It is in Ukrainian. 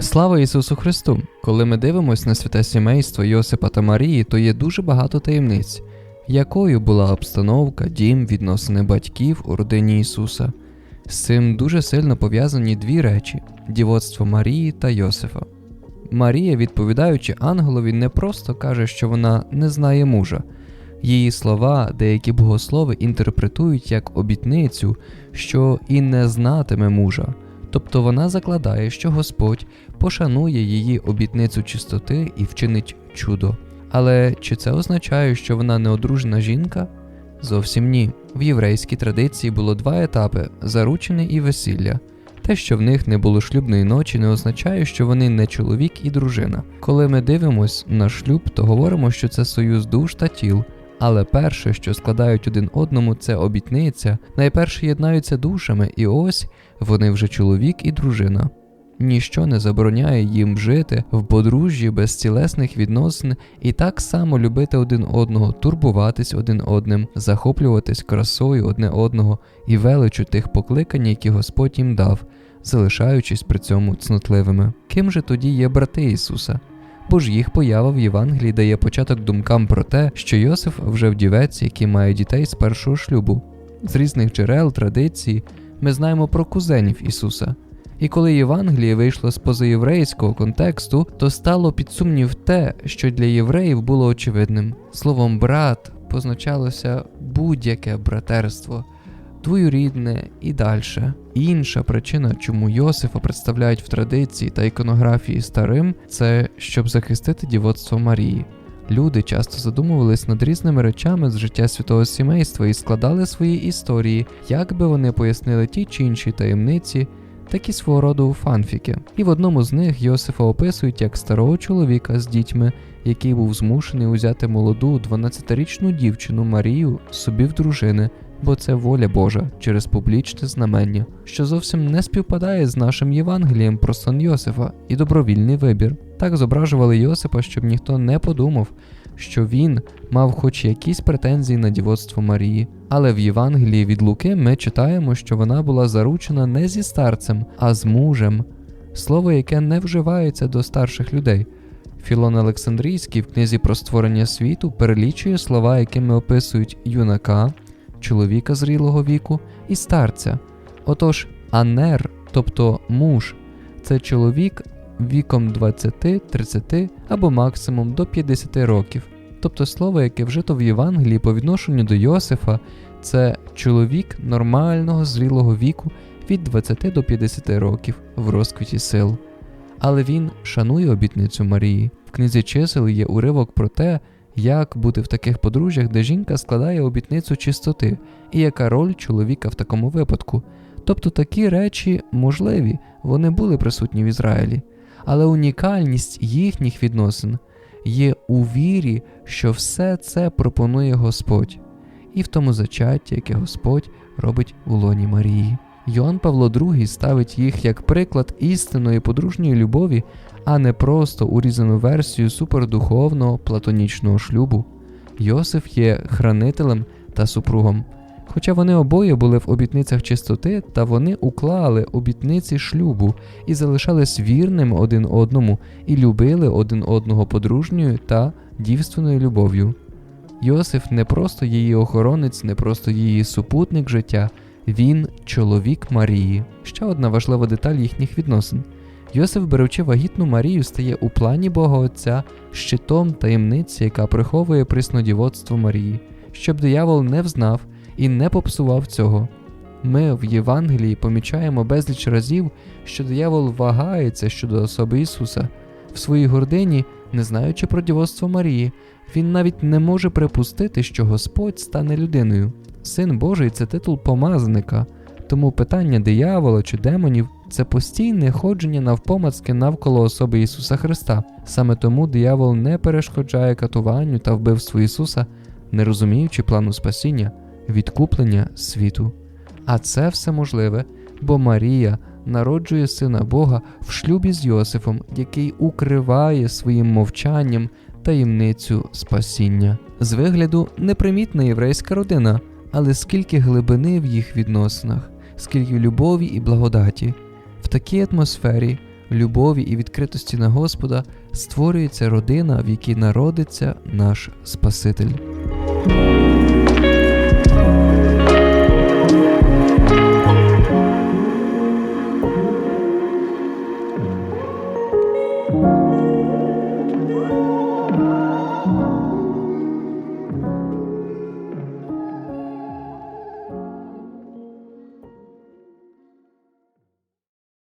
Слава Ісусу Христу! Коли ми дивимося на святе сімейство Йосипа та Марії, то є дуже багато таємниць, якою була обстановка, дім, відносини батьків у родині Ісуса. З цим дуже сильно пов'язані дві речі дівоцтво Марії та Йосифа. Марія, відповідаючи ангелові, не просто каже, що вона не знає мужа. Її слова деякі богослови інтерпретують як обітницю, що і не знатиме мужа. Тобто вона закладає, що Господь пошанує її обітницю чистоти і вчинить чудо. Але чи це означає, що вона неодружена жінка? Зовсім ні. В єврейській традиції було два етапи заручене і весілля. Те, що в них не було шлюбної ночі, не означає, що вони не чоловік і дружина. Коли ми дивимось на шлюб, то говоримо, що це союз душ та тіл. Але перше, що складають один одному, це обітниця, найперше єднаються душами, і ось вони вже чоловік і дружина. Ніщо не забороняє їм жити в подружжі без тілесних відносин і так само любити один одного, турбуватись один одним, захоплюватись красою одне одного і величу тих покликань, які Господь їм дав, залишаючись при цьому цнотливими. Ким же тоді є брати Ісуса? Бо ж їх поява в Євангелії дає початок думкам про те, що Йосиф вже вдівець, який має дітей з першого шлюбу. З різних джерел, традицій ми знаємо про кузенів Ісуса. І коли Євангеліє вийшло з позаєврейського контексту, то стало під сумнів те, що для євреїв було очевидним. Словом брат позначалося будь-яке братерство, двоюрідне і далі. Інша причина, чому Йосифа представляють в традиції та іконографії старим, це щоб захистити дівоцтво Марії. Люди часто задумувались над різними речами з життя святого сімейства і складали свої історії, як би вони пояснили ті чи інші таємниці, такі свого роду фанфіки. І в одному з них Йосифа описують як старого чоловіка з дітьми, який був змушений узяти молоду 12-річну дівчину Марію собі в дружини, бо це воля Божа через публічне знамення, що зовсім не співпадає з нашим Євангелієм про сон Йосифа і добровільний вибір. Так зображували Йосипа, щоб ніхто не подумав, що він мав хоч якісь претензії на дівоцтво Марії. Але в Євангелії від Луки ми читаємо, що вона була заручена не зі старцем, а з мужем, слово, яке не вживається до старших людей. Філон Олександрійський в книзі про створення світу перелічує слова, якими описують юнака, чоловіка зрілого віку і старця. Отож, анер, тобто муж, це чоловік віком 20, 30 або максимум до 50 років. Тобто слово, яке вжито в Євангелії по відношенню до Йосифа, це чоловік нормального зрілого віку від 20 до 50 років в розквіті сил. Але він шанує обітницю Марії. В книзі чисел є уривок про те, як бути в таких подружжях, де жінка складає обітницю чистоти, і яка роль чоловіка в такому випадку. Тобто такі речі можливі, вони були присутні в Ізраїлі, але унікальність їхніх відносин є у вірі, що все це пропонує Господь, і в тому зачатті, яке Господь робить у лоні Марії. Йоанн Павло II ставить їх як приклад істинної подружньої любові, а не просто урізану версію супердуховного платонічного шлюбу. Йосиф є хранителем та супругом. Хоча вони обоє були в обітницях чистоти, та вони уклали обітниці шлюбу і залишались вірними один одному і любили один одного подружньою та дівственною любов'ю. Йосиф не просто її охоронець, не просто її супутник життя, він чоловік Марії. Ще одна важлива деталь їхніх відносин. Йосиф, беручи вагітну Марію, стає у плані Бога Отця щитом таємниці, яка приховує приснодівоцтво Марії, щоб диявол не взнав і не попсував цього. Ми в Євангелії помічаємо безліч разів, що диявол вагається щодо особи Ісуса. В своїй гордині, не знаючи про дівоцтво Марії, він навіть не може припустити, що Господь стане людиною. Син Божий це титул помазаника, тому питання диявола чи демонів це постійне ходження навпомацки навколо особи Ісуса Христа. Саме тому диявол не перешкоджає катуванню та вбивству Ісуса, не розуміючи плану спасіння, відкуплення світу. А це все можливе, бо Марія народжує сина Бога в шлюбі з Йосифом, який укриває своїм мовчанням таємницю спасіння. З вигляду непримітна єврейська родина, але скільки глибини в їх відносинах, скільки любові і благодаті. В такій атмосфері, любові і відкритості на Господа створюється родина, в якій народиться наш Спаситель.